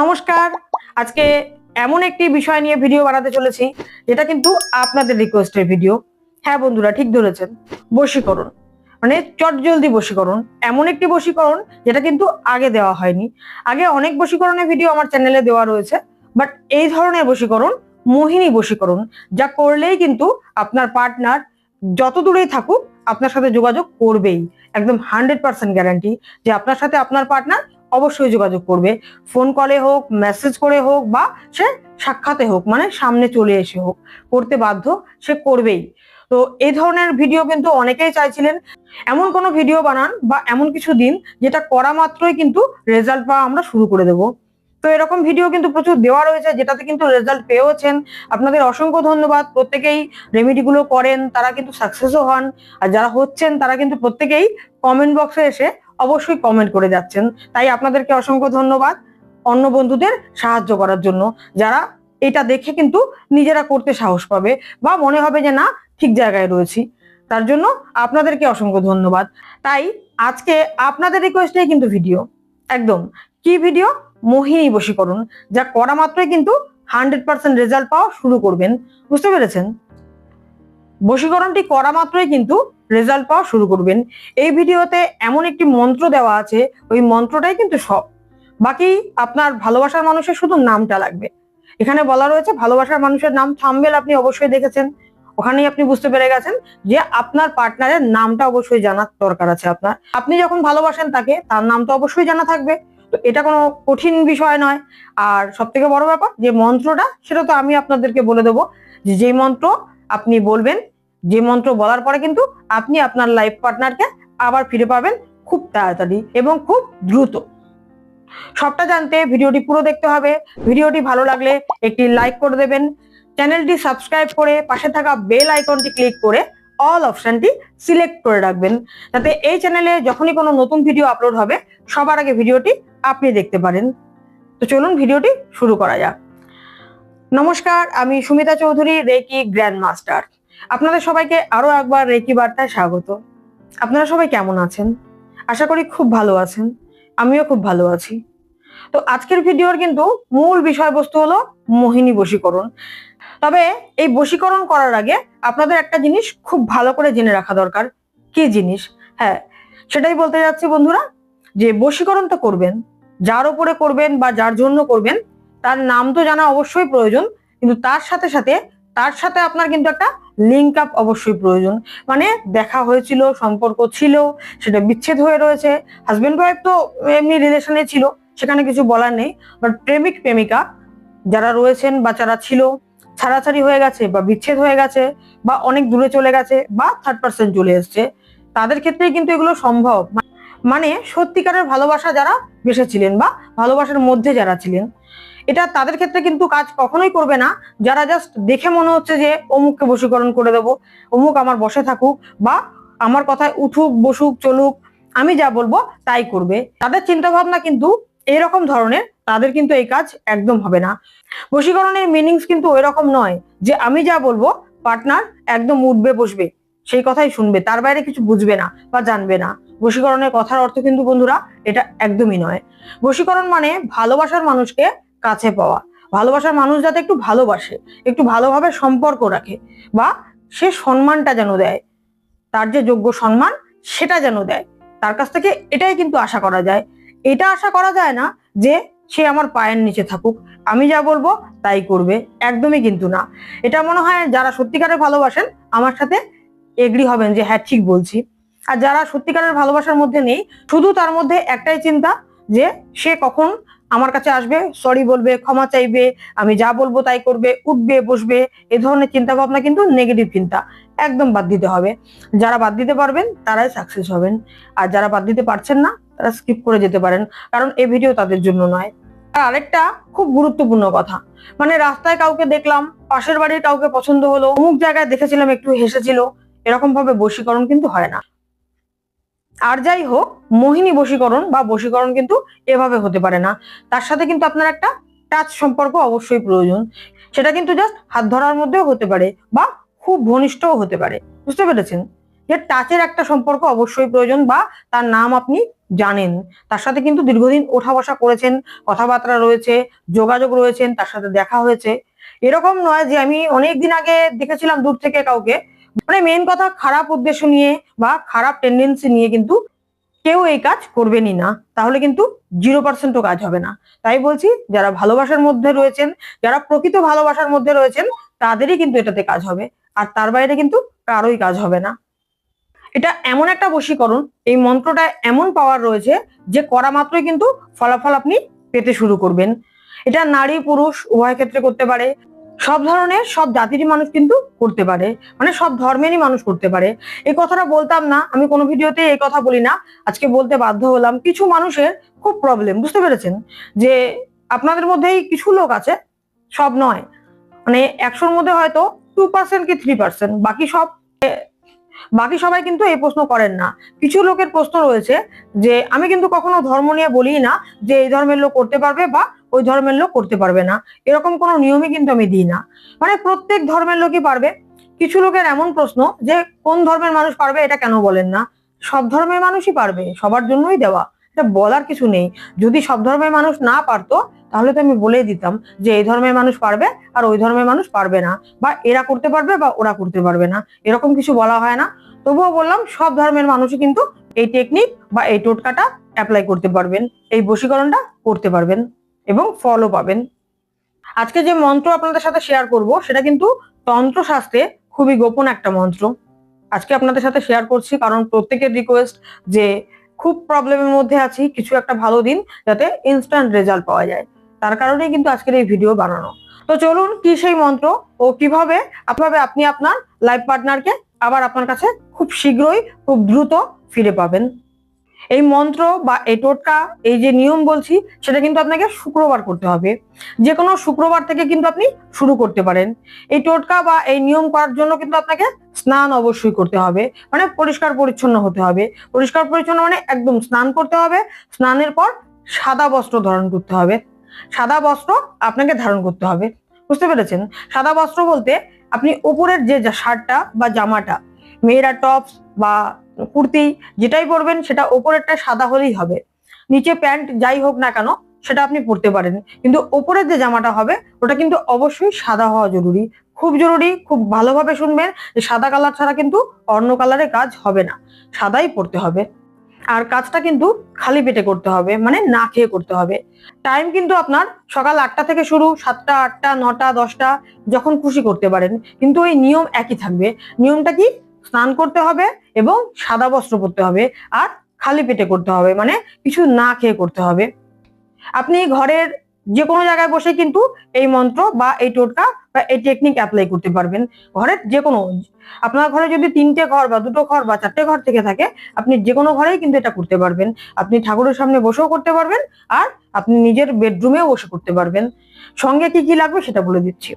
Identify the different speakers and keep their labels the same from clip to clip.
Speaker 1: নমস্কার। আজকে এমন একটি বিষয় নিয়ে ভিডিও বানাতে চলেছি, যেটা কিন্তু আপনাদের রিকোয়েস্টের ভিডিও হ্যাঁ বন্ধুরা, ঠিক ধরেছেন। বশীকরণ। মানে চট জলদি বশীকরণ। এমন একটি বশীকরণ, যেটা কিন্তু আগে দেওয়া হয়নি। আগে অনেক বশীকরণের ভিডিও আমার চ্যানেলে দেওয়া রয়েছে বাট এই ধরনের বশীকরণ, মোহিনী বশীকরণ, যা করলেই কিন্তু আপনার পার্টনার যত দূরেই থাকুক, আপনার সাথে যোগাযোগ করবেই। একদম হান্ড্রেড পার্সেন্ট গ্যারান্টি যে আপনার সাথে আপনার পার্টনার অবশ্যই যোগাযোগ করবে। ফোন কলে হোক মেসেজ করে হোক বা সে সাক্ষাতে হোক মানে সামনে চলে এসে হোক, করতে বাধ্য সে করবেই। তো এই ধরনের ভিডিও কিন্তু অনেকেই চাইছিলেন এমন কোনো ভিডিও বানান বা এমন কিছু দিন যেটা করা মাত্রই কিন্তু রেজাল্ট পাওয়া আমরা শুরু করে দেব। তো এরকম ভিডিও কিন্তু প্রচুর দেওয়া রয়েছে, যেটাতে কিন্তু রেজাল্ট পেয়েওছেন। আপনাদের অসংখ্য ধন্যবাদ। প্রত্যেকেই রেমেডিগুলো করেন, তারা কিন্তু সাকসেসও হন। আর যারা হচ্ছেন, তারা কিন্তু প্রত্যেকেই কমেন্ট বক্সে এসে অবশ্যই কমেন্ট করে যাচ্ছেন। তাই আপনাদেরকে অসংখ্য ধন্যবাদ অন্য বন্ধুদের সাহায্য করার জন্য, যারা এটা দেখে কিন্তু নিজেরা করতে সাহস পাবে বা মনে হবে যে না, ঠিক জায়গায় রয়েছি। তার জন্য আপনাদেরকে অসংখ্য ধন্যবাদ। তাই আজকে আপনাদের রিকোয়েস্টেই কিন্তু ভিডিও একদম। কি ভিডিও মোহিনী বশীকরণ, যা করা মাত্রই কিন্তু হান্ড্রেড পার্সেন্ট রেজাল্ট পাওয়া শুরু করবেন। বুঝতে পেরেছেন? বশীকরণটি করা মাত্রই কিন্তু রেজাল্ট পাওয়া শুরু করবেন। এই ভিডিওতে এমন একটি মন্ত্র দেওয়া আছে, ওই মন্ত্রটাই কিন্তু সব। বাকি আপনার ভালোবাসার মানুষের শুধু নামটা লাগবে। এখানে বলা রয়েছে, ভালোবাসার মানুষের নাম থাম্বেল আপনি অবশ্যই দেখেছেন। ওখানেই আপনি বুঝতে পেরে গেছেন যে আপনার পার্টনারের নামটা অবশ্যই জানার দরকার আছে আপনার। আপনি যখন ভালোবাসেন তাকে, তার নাম তো অবশ্যই জানা থাকবে। তো এটা কোনো কঠিন বিষয় নয়। আর সব থেকে বড় ব্যাপার, যে মন্ত্রটা, সেটা তো আমি আপনাদেরকে বলে দেবো যে মন্ত্র আপনি বলবেন যে মন্ত্র বলার পরে কিন্তু আপনি আপনার লাইফ পার্টনারকে আবার ফিরে পাবেন খুব তাড়াতাড়ি এবং খুব দ্রুত। সবটা জানতে ভিডিওটি পুরো দেখতে হবে। ভিডিওটি ভালো লাগলে একটি লাইক করে দেবেন। চ্যানেলটি সাবস্ক্রাইব করে পাশে থাকা বেল আইকনটি ক্লিক করে অল অপশনটি সিলেক্ট করে রাখবেন। যাতে এই চ্যানেলে যখনই কোনো নতুন ভিডিও আপলোড হবে, সবার আগে ভিডিওটি আপনি দেখতে পারেন। তো চলুন ভিডিওটি শুরু করা যাক। নমস্কার, আমি Sumita Chowdhury, reiki grand master আপনাদের সবাইকে আরও একবার রেকি বার্তায় স্বাগত। আপনারা সবাই কেমন আছেন? আশা করি খুব ভালো আছেন। আমিও খুব ভালো আছি। তো আজকের ভিডিওর কিন্তু মূল বিষয়বস্তু হলো মোহিনী বশীকরণ। তবে এই বশীকরণ করার আগে আপনাদের একটা জিনিস খুব ভালো করে জেনে রাখা দরকার। কি জিনিস? হ্যাঁ সেটাই বলতে যাচ্ছি বন্ধুরা যে বশীকরণ তো করবেন, যার উপরে করবেন বা যার জন্য করবেন, তার নাম তো জানা অবশ্যই প্রয়োজন, কিন্তু তার সাথে সাথে, তার সাথে আপনার কিন্তু একটা লিঙ্ক আপ অবশ্যই প্রয়োজন। মানে দেখা হয়েছিল, সম্পর্ক ছিল, সেটা বিচ্ছেদ হয়ে রয়েছে। হাজবেন্ড ওয়াইফ তো এমনি রিলেশনে ছিল, সেখানে কিছু বলার নেই। বাট প্রেমিক, প্রেমিকা যারা রয়েছেন বা যারা ছিল, ছাড়াছাড়ি হয়ে গেছে বা বিচ্ছেদ হয়ে গেছে বা অনেক দূরে চলে গেছে বা থার্ড পার্সন চলে এসছে, তাদের ক্ষেত্রেই কিন্তু এগুলো সম্ভব। মানে সত্যিকারের ভালোবাসা যারা বেসেছিলেন বা ভালোবাসার মধ্যে যারা ছিলেন এটা তাদের ক্ষেত্রে কিন্তু কাজ কখনোই করবে না। যারা জাস্ট দেখে মনে হচ্ছে যে, অমুককে বশীকরণ করে দেব, অমুক আমার বসে থাকুক বা আমার কথায় উঠুক, বসুক, চলুক, আমি যা বলব তাই করবে। তাদের চিন্তা ভাবনা কিন্তু এরকম ধরনের, তাদের কিন্তু এই কাজ একদম হবে না। বশীকরণের মিনিংস কিন্তু ওই রকম নয় যে, আমি যা বলব পার্টনার একদম উঠবে, বসবে, সেই কথাই শুনবে, তার বাইরে কিছু বুঝবে না বা জানবে না। বশীকরণের কথার অর্থ কিন্তু বন্ধুরা, এটা একদমই নয়। বশীকরণ মানে ভালোবাসার মানুষকে কাছে পাওয়া। ভালোবাসার মানুষ যাতে একটু ভালোবাসে, একটু ভালোভাবে সম্পর্ক রাখে বা সে সম্মানটা যেন দেয়, তার যে যোগ্য সম্মান সেটা যেন দেয়, তার কাছ থেকে এটাই কিন্তু আশা করা যায়। এটা আশা করা যায় না যে সে আমার পায়ের নিচে থাকুক। আমি যা বলব তাই করবে, একদমই কিন্তু না। এটা মনে হয় যারা সত্যিকারের ভালোবাসেন, আমার সাথে এগ্রি হবেন যে হ্যাঁ ঠিক বলছি। আর যারা সত্যিকারের ভালোবাসার মধ্যে নেই, শুধু তার মধ্যে একটাই চিন্তা যে সে কখন আমার কাছে আসবে সরি বলবে, ক্ষমা চাইবে, আমি যা বলব তাই করবে, উঠবে, বসবে, এ ধরনের চিন্তা ভাবনা কিন্তু নেগেটিভ চিন্তা একদম বাদ দিতে হবে। যারা বাদ দিতে পারবেন, তারাই সাকসেস হবেন। আর যারা বাদ দিতে পারছেন না, তারা স্কিপ করে যেতে পারেন, কারণ এই ভিডিও তাদের জন্য নয়। আর আরেকটা খুব গুরুত্বপূর্ণ কথা মানে রাস্তায় কাউকে দেখলাম, পাশের বাড়ির কাউকে পছন্দ হলো, অমুক জায়গায় দেখেছিলাম, একটু হেসেছিল এরকম ভাবে বশীকরণ কিন্তু হয় না। আর যাই হোক, মোহিনী বশীকরণ বা বশীকরণ কিন্তু এভাবে হতে পারে না। তার সাথে কিন্তু আপনার একটা টাচ সম্পর্ক অবশ্যই প্রয়োজন। সেটা কিন্তু জাস্ট হাত ধরার মধ্যেও হতে পারে বা খুব ঘনিষ্ঠও হতে পারে। বুঝতে পেরেছেন? যে টাচের একটা সম্পর্ক অবশ্যই প্রয়োজন বা তার নাম আপনি জানেন। তার সাথে কিন্তু দীর্ঘদিন ওঠা বসা করেছেন, কথাবার্তা রয়েছে, যোগাযোগ রয়েছেন, তার সাথে দেখা হয়েছে। এরকম নয় যে আমি অনেক দিন আগে দেখেছিলাম দূর থেকে কাউকে মানে মেন কথা খারাপ উদ্দেশ্য নিয়ে বা খারাপ টেন্ডেন্সি নিয়ে কিন্তু কেউ এই কাজ করবেনই না। তাহলে কিন্তু জিরো পার্সেন্টও কাজ হবে না। তাই বলছি, যারা ভালোবাসার মধ্যে রয়েছেন, যারা প্রকৃত ভালোবাসার মধ্যে রয়েছেন, তাদেরই কিন্তু এটাতে কাজ হবে। আর তার বাইরে কিন্তু কারোই কাজ হবে না। এটা এমন একটা বশীকরণ, এই মন্ত্রটা এমন পাওয়ার রয়েছে যে করা মাত্রই কিন্তু ফলাফল আপনি পেতে শুরু করবেন। এটা নারী পুরুষ উভয় ক্ষেত্রে করতে পারে সব ধরনের, সব জাতিরই মানুষ কিন্তু করতে পারে। মানে সব ধর্মেরই মানুষ করতে পারে। এই কথাটা বলতাম না, আমি কোনো ভিডিওতে এই কথা বলি না। আজকে বলতে বাধ্য হলাম, কিছু মানুষের খুব প্রবলেম বুঝতে পেরেছেন? যে আপনাদের মধ্যেই কিছু লোক আছে, সব নয়। মানে একশোর মধ্যে হয়তো টু পার্সেন্ট কি থ্রি পার্সেন্ট বাকি সব বাকি সবাই কিন্তু এই প্রশ্ন করেন না। কিছু লোকের প্রশ্ন রয়েছে যে, আমি কিন্তু কখনো ধর্ম নিয়ে বলি না যে, এই ধর্মের লোক করতে পারবে বা ওই ধর্মের লোক করতে পারবে না। এরকম কোনো নিয়মই কিন্তু আমি দিই না। মানে প্রত্যেক ধর্মের লোকই পারবে। কিছু লোকের এমন প্রশ্ন যে, কোন ধর্মের মানুষ পারবে এটা কেন বলেন না? সব ধর্মের মানুষই পারবে, সবার জন্যই দেওয়া। এটা বলার কিছু নেই। যদি সব ধর্মের মানুষ না পারতো, তাহলে তো আমি বলেই দিতাম যে এই ধর্মের মানুষ পারবে আর ওই ধর্মের মানুষ পারবে না। বা এরা করতে পারবে বা ওরা করতে পারবে না। এরকম কিছু বলা হয় না। তবুও বললাম, সব ধর্মের মানুষই কিন্তু এই টেকনিক বা এই টোটকাটা অ্যাপ্লাই করতে পারবেন। এই বশীকরণটা করতে পারবেন এবং ফলও পাবেন। আজকে যে মন্ত্র আপনাদের সাথে শেয়ার করব, সেটা কিন্তু তন্ত্রশাস্ত্রে খুবই গোপন একটা মন্ত্র। আজকে আপনাদের সাথে শেয়ার করছি কারণ প্রত্যেকের রিকোয়েস্ট যে খুব প্রবলেমের মধ্যে আছি, কিছু একটা ভালো দিন যাতে ইনস্ট্যান্ট রেজাল্ট পাওয়া যায়। তার কারণেই কিন্তু আজকের এই ভিডিও বানানো। তো চলুন, কি সেই মন্ত্র ও কীভাবে আপনাবে আপনি আপনার লাইফ পার্টনারকে আবার আপনার কাছে খুব শীঘ্রই, খুব দ্রুত ফিরে পাবেন? এই মন্ত্র বা এই টোটকা, এই যে নিয়ম বলছি, সেটা কিন্তু আপনাকে শুক্রবার করতে হবে। যে কোনো শুক্রবার থেকে কিন্তু আপনি শুরু করতে পারেন। এই টোটকা বা এই নিয়ম করার জন্য কিন্তু আপনাকে স্নান অবশ্যই করতে হবে। মানে পরিষ্কার পরিচ্ছন্ন হতে হবে। পরিষ্কার পরিচ্ছন্ন মানে একদম স্নান করতে হবে। স্নানের পর সাদা বস্ত্র ধারণ করতে হবে। সাদা বস্ত্র আপনাকে ধারণ করতে হবে। বুঝতে পেরেছেন? সাদা বস্ত্র বলতে আপনি উপরের যে শার্টটা বা জামাটা, মেয়েরা টপস বা কুর্তি যেটাই পরবেন সেটা ওপরেরটা সাদা হলেই হবে। নিচে প্যান্ট যাই হোক না কেন, সেটা আপনি পরতে পারেন। কিন্তু ওপরের যে জামাটা হবে, ওটা কিন্তু অবশ্যই সাদা হওয়া জরুরি। খুব জরুরি, খুব ভালোভাবে শুনবেন যে সাদা কালার ছাড়া কিন্তু অন্য কালারে কাজ হবে না। সাদাই পরতে হবে। আর কাজটা কিন্তু খালি পেটে করতে হবে মানে না খেয়ে করতে হবে। টাইম কিন্তু আপনার সকাল আটটা থেকে শুরু, সাতটা, আটটা, নটা, দশটা, যখন খুশি করতে পারেন। কিন্তু ওই নিয়ম একই থাকবে। নিয়মটা কি? স্নান করতে হবে এবং সাদা বস্ত্র পরতে হবে আর খালি পেটে করতে হবে মানে কিছু না খেয়ে করতে হবে। আপনি ঘরের যে কোনো জায়গায় বসে কিন্তু এই মন্ত্র বা এই টোটকা বা এই টেকনিক অ্যাপ্লাই করতে পারবেন। ঘরের যে কোনো আপনার ঘরে যদি তিনটে ঘর বা দুটো ঘর বা চারটে ঘর থেকে থাকে, আপনি যে কোনো ঘরেই কিন্তু এটা করতে পারবেন। আপনি ঠাকুরের সামনে বসেও করতে পারবেন আর আপনি নিজের বেডরুমেও বসে করতে পারবেন। সঙ্গে কি কি লাগবে সেটা বলে দিচ্ছি।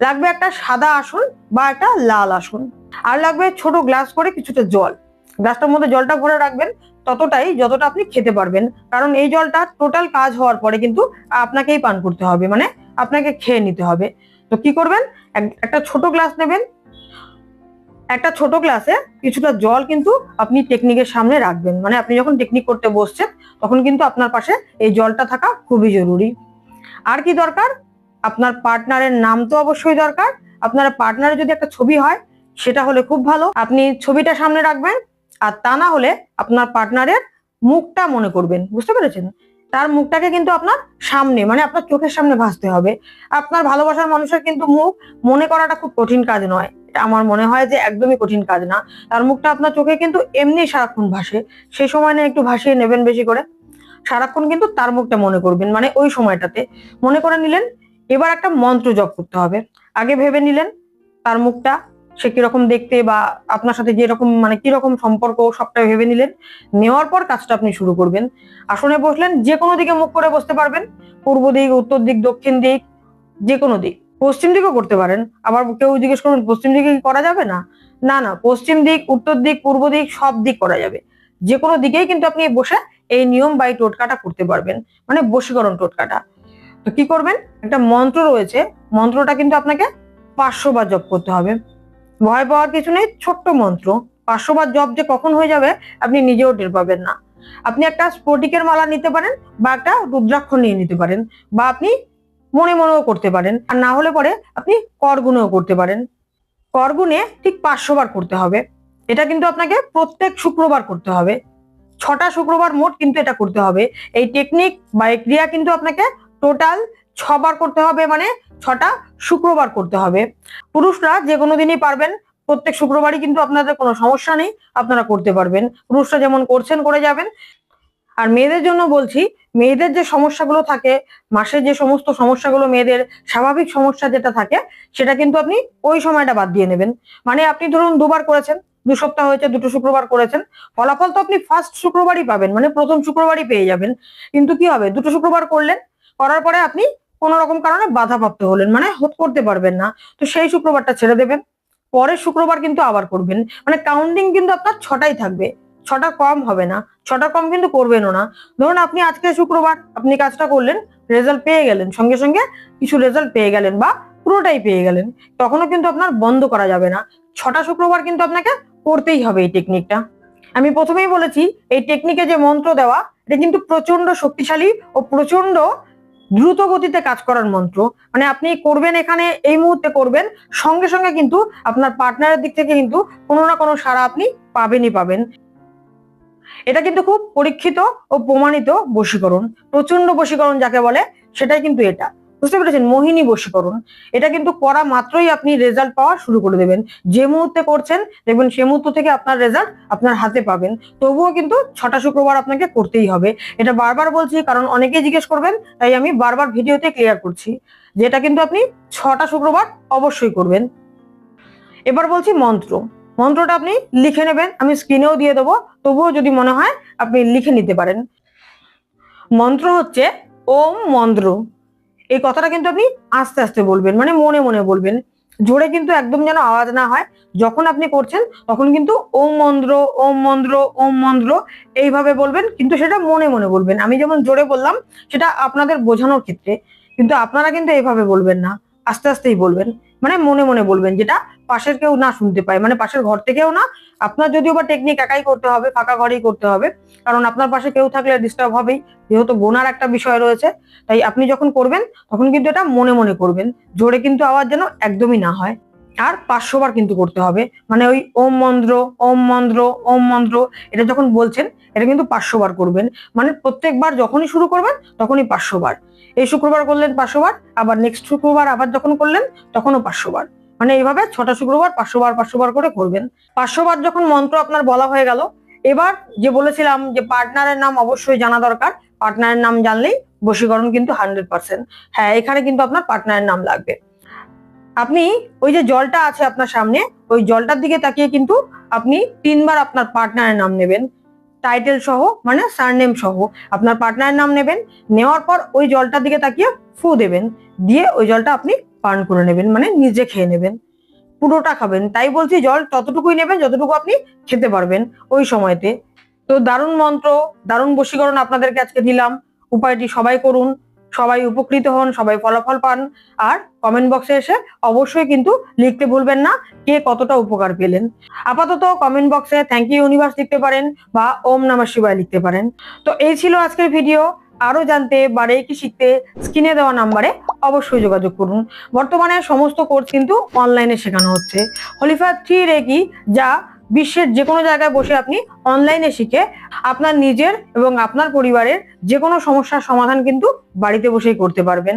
Speaker 1: লাগবে একটা সাদা আসন বা একটা লাল আসন। আর লাগবে ছোট গ্লাস করে কিছুটা জল। গ্লাসটার মধ্যে জলটা ভরে রাখবেন, ততটাই যতটা আপনি খেতে পারবেন। কারণ এই জলটা টোটাল কাজ হওয়ার পরে কিন্তু আপনাকেই পান করতে হবে মানে আপনাকে খেয়ে নিতে হবে। তো কি করবেন? একটা ছোট গ্লাস নেবেন। একটা ছোট গ্লাসে কিছুটা জল কিন্তু আপনি টেকনিকের সামনে রাখবেন। মানে আপনি যখন টেকনিক করতে বসছেন, তখন কিন্তু আপনার পাশে এই জলটা থাকা খুবই জরুরি। আর কি দরকার? আপনার পার্টনারের নাম তো অবশ্যই দরকার। আপনার পার্টনারের যদি একটা ছবি হয় সেটা হলে খুব ভালো। আপনি ছবিটা সামনে রাখবেন আর তা না হলে আপনার পার্টনারের মুখটা মনে করবেন। বুঝতে পেরেছেন? তার মুখটাকে কিন্তু আপনার সামনে মানে আপনার চোখের সামনে ভাসতে হবে। আপনার ভালোবাসার মানুষের কিন্তু মুখ মনে করাটা খুব কঠিন কাজ নয়। এটা আমার মনে হয় যে একদমই কঠিন কাজ না। তার মুখটা আপনার চোখে কিন্তু এমনি সারাক্ষণ ভাসে। সেই সময় না একটু ভাসিয়ে নেবেন বেশি করে। সারাক্ষণ কিন্তু তার মুখটা মনে করবেন মানে ওই সময়টাতে। মনে করে নিলেন, এবার একটা মন্ত্র জপ করতে হবে। আগে ভেবে নিলেন, তার মুখটা সে কীরকম দেখতে বা আপনার সাথে যেরকম মানে কীরকম সম্পর্ক সবটা ভেবে নিলেন। নেওয়ার পর কাজটা আপনি শুরু করবেন। আসনে বসলেন, যে কোনো দিকে মুখ করে বসতে পারবেন। পূর্ব দিক, উত্তর দিক, দক্ষিণ দিক, যে কোনো দিক। পশ্চিম দিকও করতে পারেন। আবার কেউ জিজ্ঞেস করবেন, পশ্চিম দিকে কি করা যাবে না? না না, পশ্চিম দিক, উত্তর দিক, পূর্ব দিক, সব দিক করা যাবে। যে কোনো দিকেই কিন্তু আপনি বসে এই নিয়ম বা এই টোটকাটা করতে পারবেন। মানে বশীকরণ টোটকাটা। তো কি করবেন? একটা মন্ত্র রয়েছে। মন্ত্রটা কিন্তু আপনাকে পাঁচশো বার জপ করতে হবে। ভয় পাওয়ার কিছু নেই, ছোট্ট মন্ত্র। পাঁচশো বার জব যে কখন হয়ে যাবে, আপনি নিজেও টের পাবেন না। আপনি একটা স্ফটিকের মালা নিতে পারেন বা একটা রুদ্রাক্ষ নিয়ে নিতে পারেন বা আপনি মনে মনেও করতে পারেন। আর না হলে পরে আপনি করগুণেও করতে পারেন। করগুণে ঠিক পাঁচশো বার করতে হবে। এটা কিন্তু আপনাকে প্রত্যেক শুক্রবার করতে হবে। ছটা শুক্রবার মোট কিন্তু এটা করতে হবে। এই টেকনিক বা এই ক্রিয়া কিন্তু আপনাকে টোটাল ছবার করতে হবে মানে ছটা শুক্রবার করতে হবে। পুরুষরা যে কোনো দিনই পারবেন, প্রত্যেক শুক্রবারই কিন্তু আপনাদের কোনো সমস্যা নেই, আপনারা করতে পারবেন। পুরুষরা যেমন করছেন, করে যাবেন। আর মেয়েদের জন্য বলছি, মেয়েদের যে সমস্যাগুলো থাকে, মাসে যে সমস্ত সমস্যাগুলো মেয়েদের, স্বাভাবিক সমস্যা যেটা থাকে, সেটা কিন্তু আপনি ওই সময়টা বাদ দিয়ে নেবেন। মানে আপনি ধরুন দুবার করেছেন, দু সপ্তাহ হয়েছে, দুটো শুক্রবার করেছেন, ফলাফল তো আপনি ফার্স্ট শুক্রবারই পাবেন মানে প্রথম শুক্রবারই পেয়ে যাবেন। কিন্তু কি হবে, দুটো শুক্রবার করলেন, করার পরে আপনি কোনো রকম কারণে বাধাপ্রাপ্ত হলেন মানে হোত করতে পারবেন না। তো সেই শুক্রবারটা ছেড়ে দেবেন। পরের শুক্রবার কিন্তু আবার করবেন। মানে কাউন্টিং কিন্তু আপনার ছটাই থাকবে। ছটা কম হবে না। ছটা কম কিন্তু করবেনও না। ধরুন আপনি আজকে শুক্রবার আপনি কাজটা করলেন রেজাল্ট পেয়ে গেলেন, সঙ্গে সঙ্গে কিছু রেজাল্ট পেয়ে গেলেন বা পুরোটাই পেয়ে গেলেন, তখনও কিন্তু আপনার বন্ধ করা যাবে না। ছটা শুক্রবার কিন্তু আপনাকে করতেই হবে এই টেকনিকটা আমি প্রথমেই বলেছি, এই টেকনিকে যে মন্ত্র দেওয়া, এটা কিন্তু প্রচণ্ড শক্তিশালী ও প্রচণ্ড দ্রুত গতিতে কাজ করার মন্ত্র। মানে আপনি করবেন এখানে, এই মুহূর্তে করবেন, সঙ্গে সঙ্গে কিন্তু আপনার পার্টনারের দিক থেকে কিন্তু কোনো না কোনো সারা আপনি পাবেনই পাবেন। এটা কিন্তু খুব পরীক্ষিত ও প্রমাণিত বশীকরণ প্রচণ্ড বশীকরণ যাকে বলে, সেটাই কিন্তু এটা। বুঝতে পেরেছেন? মোহিনী বশীকরণ এটা কিন্তু করা মাত্রই আপনি রেজাল্ট পাওয়া শুরু করে দেবেন। যে মুহূর্তে করছেন, দেখবেন সে মুহূর্ত থেকে আপনার রেজাল্ট আপনার হাতে পাবেন। তবুও কিন্তু ছটা শুক্রবার আপনাকে করতেই হবে। এটা বারবার বলছি, কারণ অনেকেই জিজ্ঞেস করবেন, তাই আমি বারবার ভিডিওতে ক্লিয়ার করছি যেটা কিন্তু আপনি ছটা শুক্রবার অবশ্যই করবেন। এবার বলছি মন্ত্র। মন্ত্রটা আপনি লিখে নেবেন, আমি স্ক্রিনেও দিয়ে দেবো। তবুও যদি মনে হয়, আপনি লিখে নিতে পারেন। মন্ত্র হচ্ছে ওম মন্ত্র। এই কথাটা কিন্তু আপনি আস্তে আস্তে বলবেন মানে মনে মনে বলবেন। জোরে কিন্তু একদম যেন আওয়াজ না হয়। যখন আপনি করছেন, তখন কিন্তু ওম মন্ত্র ওম মন্ত্র ওম মন্ত্র এইভাবে বলবেন, কিন্তু সেটা মনে মনে বলবেন। আমি যেমন জোরে বললাম, সেটা আপনাদের বোঝানোর ক্ষেত্রে, কিন্তু আপনারা কিন্তু এইভাবে বলবেন না। আস্তে আস্তেই বলবেন মানে মনে মনে বলবেন যেটা পাশের কেউ না শুনতে পায় মানে পাশের ঘর থেকেও না। আপনার যদিও বা টেকনিক একাই করতে হবে, ফাঁকা ঘরেই করতে হবে, কারণ আপনার পাশে কেউ থাকলে ডিস্টার্ব হবেই। যেহেতু গোনার একটা বিষয় রয়েছে, তাই আপনি যখন করবেন, তখন কিন্তু এটা মনে মনে করবেন, জোরে কিন্তু আওয়াজ যেন একদমই না হয়। আর পাঁচশো বার কিন্তু করতে হবে মানে ওই ওম মন্ত্র ওম মন্ত্র ওম মন্ত্র, এটা যখন বলছেন, এটা কিন্তু পাঁচশো বার করবেন। মানে প্রত্যেকবার যখনই শুরু করবেন, তখনই পাঁচশো বার। এই শুক্রবার করলেন পাঁচশো বার, আবার নেক্সট শুক্রবার আবার যখন করলেন, তখনও পাঁচশো বার। মানে এইভাবে ছটা শুক্রবার পাঁচশো বার পাঁচশো বার করে করবেন। পাঁচশো বার যখন মন্ত্র আপনার বলা হয়ে গেল, এবার যে বলেছিলাম যে পার্টনারের নাম অবশ্যই জানা দরকার, পার্টনারের নাম জানলেই বশীকরণ কিন্তু হান্ড্রেড পার্সেন্ট। হ্যাঁ এখানে কিন্তু আপনার পার্টনারের নাম লাগবে। আপনি ওই যে জলটা আছে আপনার সামনে, ওই জলটার দিকে তাকিয়ে কিন্তু আপনি তিনবার আপনার পার্টনারের নাম নেবেন। টাইটেল সহ মানে সারনেম সহ আপনার পার্টনারের নাম নেবেন। নেওয়ার পর ওই জলটার দিকে তাকিয়ে ফু দেবেন। দিয়ে ওই জলটা আপনি পান করে নেবেন মানে নিজে খেয়ে নেবেন। পুরোটা খাবেন, তাই বলছি জল ততটুকুই নেবেন, যতটুকু আপনি খেতে পারবেন ওই সময়তে। তো দারুণ মন্ত্র, দারুণ বশীকরণ আপনাদেরকে আজকে দিলাম। উপায়টি সবাই করুন, সবাই উপকৃত হন, সবাই ফলাফল পান। আর কমেন্ট বক্সে এসে অবশ্যই কিন্তু লিখতে ভুলবেন না, কে কতটা উপকার পেলেন। আপাতত কমেন্ট বক্সে থ্যাংক ইউ ইউনিভার্স লিখতে পারেন বা ওম নমঃ শিবায় লিখতে পারেন। তো এই ছিল আজকের ভিডিও আরও জানতে বা রেকি শিখতে স্ক্রিনে দেওয়া নাম্বারে অবশ্যই যোগাযোগ করুন। বর্তমানে সমস্ত কোর্স কিন্তু অনলাইনে শেখানো হচ্ছে। হলিফা থ্রি রেকি যা বিশ্বের যে কোনো জায়গায় বসে আপনি অনলাইনে শিখে আপনার নিজের এবং আপনার পরিবারের যে কোনো সমস্যার সমাধান কিন্তু বাড়িতে বসেই করতে পারবেন।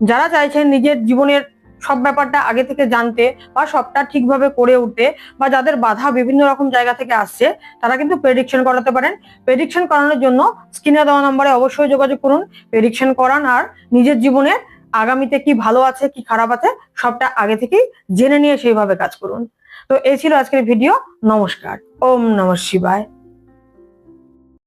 Speaker 1: যারা চাইছেন নিজের জীবনের সব ব্যাপারটা আগে থেকে জানতে বা সবটা ঠিকভাবে করে উঠতে বা যাদের বাধা বিভিন্ন রকম জায়গা থেকে আসছে, তারা কিন্তু প্রেডিকশন করাতে পারেন। প্রেডিকশন করানোর জন্য স্ক্রিনে দেওয়া নম্বরে অবশ্যই যোগাযোগ করুন। প্রেডিকশন করান আর নিজের জীবনে আগামীতে কি ভালো আছে, কি খারাপ আছে, সবটা আগে থেকেই জেনে নিয়ে সেইভাবে কাজ করুন। তো এই ছিল আজকের ভিডিও নমস্কার। ওম নমঃ শিবায়।